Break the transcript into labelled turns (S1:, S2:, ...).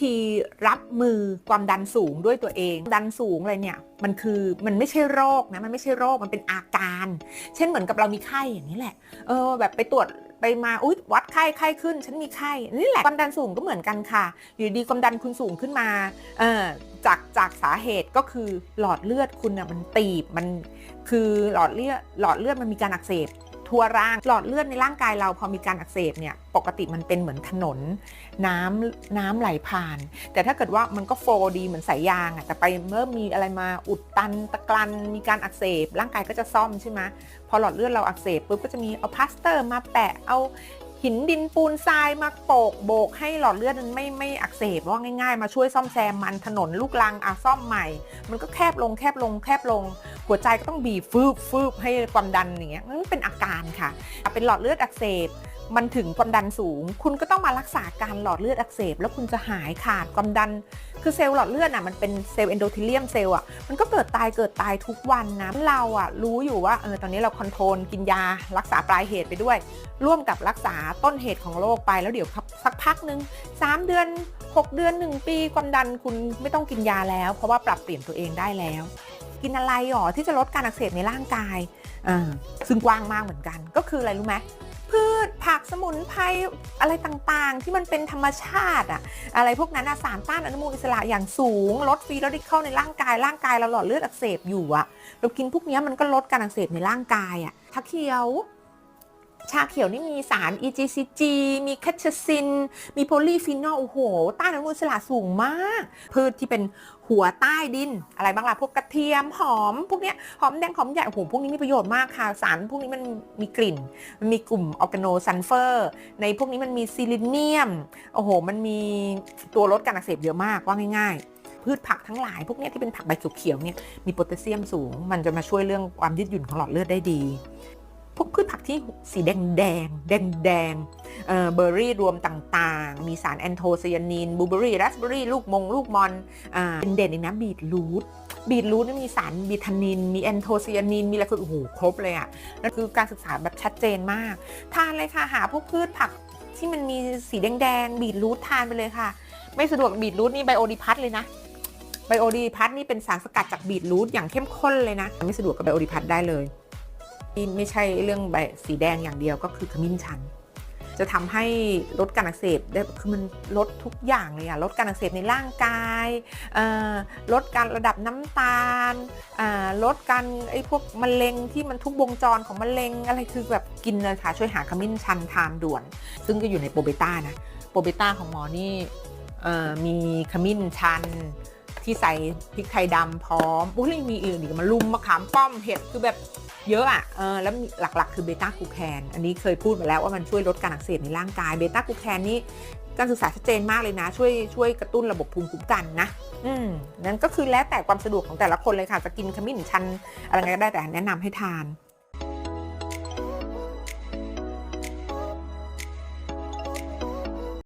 S1: ทีรับมือความดันสูงด้วยตัวเอง ดันสูงอะไรเนี่ย มันคือมันไม่ใช่โรคนะ มันไม่ใช่โรค มันเป็นอาการ เช่นเหมือนกับเรามีไข้อย่างนี้แหละ เออ แบบไปตรวจไปมา อุ๊ย วัดไข้ ไข้ขึ้น ฉันมีไข้ นี่แหละ ความดันสูงก็เหมือนกันค่ะ อยู่ดีความดันคุณสูงขึ้นมา เออจาก จากสาเหตุก็คือหลอดเลือดคุณอะมันตีบ มัน คือหลอดเลือด หลอดเลือดมันมีการอักเสบ ทั่วร่าง หลอดเลือดในร่างกายเราพอมีการอักเสบเนี่ยปกติมันเป็นเหมือนถนนน้ำน้ำไหลผ่าน แต่ถ้าเกิดว่ามันก็โฟดีเหมือนสายยางอะแต่ไปเมื่อมีอะไรมาอุดตันตะกรันมีการอักเสบ ร่างกายก็จะซ่อมใช่ไหมพอหลอดเลือดเราอักเสบปุ๊บก็จะมีเอาพลาสเตอร์มาแปะเอาหินดินปูนทรายมาโปกโบกให้หลอดเลือดมันไม่ไม่อักเสบว่าง่ายๆ มาช่วยซ่อมแซมมันถนนลูกลังอะซ่อมใหม่ มันก็แคบลงแคบลงแคบลง หัวใจก็ต้องบีบฟืบฟืบให้ความดันอย่างเงี้ยมันเป็นอาการค่ะ เป็นหลอดเลือดอักเสบมันถึงความดันสูง คุณก็ต้องมารักษาการหลอดเลือดอักเสบ แล้วคุณจะหายขาดความดัน คือเซลล์หลอดเลือดอะมันเป็นเซลล์เอนโดเทเลียมเซลล์อะมันก็เกิดตายเกิดตายทุกวันนะเราอะรู้อยู่ว่าเออตอนนี้เราคอนโทรลกินยารักษาปลายเหตุไปด้วย ร่วมกับรักษาต้นเหตุของโรคไปแล้วเดี๋ยวสักพักหนึ่ง3 เดือน 6 เดือน 1 ปีความดันคุณไม่ต้องกินยาแล้ว เพราะว่าปรับเปลี่ยนตัวเองได้แล้ว กินอะไรหรอที่จะลดการอักเสบในร่างกายอ่าซึ่งกว้างมากเหมือนกัน ก็คืออะไรรู้ไหมพืชผักสมุนไพรอะไรต่างๆ ที่มันเป็นธรรมชาติอะอะไรพวกนั้นอะสารต้านอนุมูลอิสระอย่างสูง ลดฟรีแรดิคอลในร่างกายร่างกายเราหลอดเลือดอักเสบอยู่อะเรากินพวกนี้มันก็ลดการอักเสบในร่างกายอะทักเขียว ชาเขียวนี่มีสาร EGCG มีแคทเชซิน มีโพลีฟีนอล โอ้โห ต้านอนุมูลอิสระสูงมาก พืชที่เป็นหัวใต้ดิน อะไรบ้างล่ะ พวกกระเทียม หอม พวกเนี้ย หอมแดง หอมใหญ่ โอ้โห พวกนี้มีประโยชน์มากค่ะ สารพวกนี้มันมีกลิ่น มันมีกลุ่มออร์แกโนซัลเฟอร์ ในพวกนี้มันมีซิลิเนียม โอ้โห มันมีตัวลดการอักเสบเยอะมาก ว่าง่ายๆพืชผักทั้งหลายพวกนี้ที่เป็นผักใบเขียวๆเนี่ยมีโพแทสเซียมสูง มันจะมาช่วยเรื่องความยืดหยุ่นของหลอดเลือดได้ดี พวกพืชผักที่สีแดงแดงแดงแดงเบอร์รี่รวมต่างๆ มีสารแอนโทไซยานินบลูเบอร์รี่ราสเบอร์รี่ลูกมง ลูกมอนอ่าเป็นเด่นในน้ำบีทรูทบีทรูทนี่มีสารบิทานิน มีแอนโทไซยานิน มีอะไรคือโอ้โหครบเลยอะ่ะนั่นคือการศึกษาแบบชัดเจนมาก ทานเลยค่ะหาพวกพืชผักที่มันมีสีแดงๆบีทรูททานไปเลยค่ะ ไม่สะดวกบีทรูทนี่ไบโอดีพัทเลยนะไบโอดีพัทนี่เป็นสารสกัดจากบีทรูทอย่างเข้มข้นเลยนะ ไม่สะดวกกับไบโอดีพัทได้เลย ที่ไม่ใช่เรื่องใบสีแดงอย่างเดียวก็คือขมิ้นชัน จะทำให้ลดการอักเสบได้คือมันลดทุกอย่างเลยอะลดการอักเสบในร่างกายลดการระดับน้ำตาลลดการไอ้พวกมะเร็งที่มันทุกวงจรของมะเร็งอะไรคือแบบกินเลยค่ะช่วยหาขมิ้นชันทานด่วน ซึ่งก็อยู่ในโปรเบต้านะโปรเบต้าของหมอนี่มีขมิ้นชันที่ใส่พริกไทยดำพร้อมอุ้ยมีอื่นอีกมาลุมมะขามป้อมเห็ดคือแบบ เยอะอะเออแล้วหลักๆ คือเบต้ากูแคนอันนี้เคยพูดมาแล้วว่ามันช่วยลดการอักเสบในร่างกายเบต้ากูแคนนี่การศึกษาชัดเจนมากเลยนะ ช่วยช่วยกระตุ้นระบบภูมิคุ้มกันนะ อืมนั่นก็คือแล้วแต่ความสะดวกของแต่ละคนเลยค่ะจะกินขมิ้นชันอะไรก็ได้แต่แนะนำให้ทาน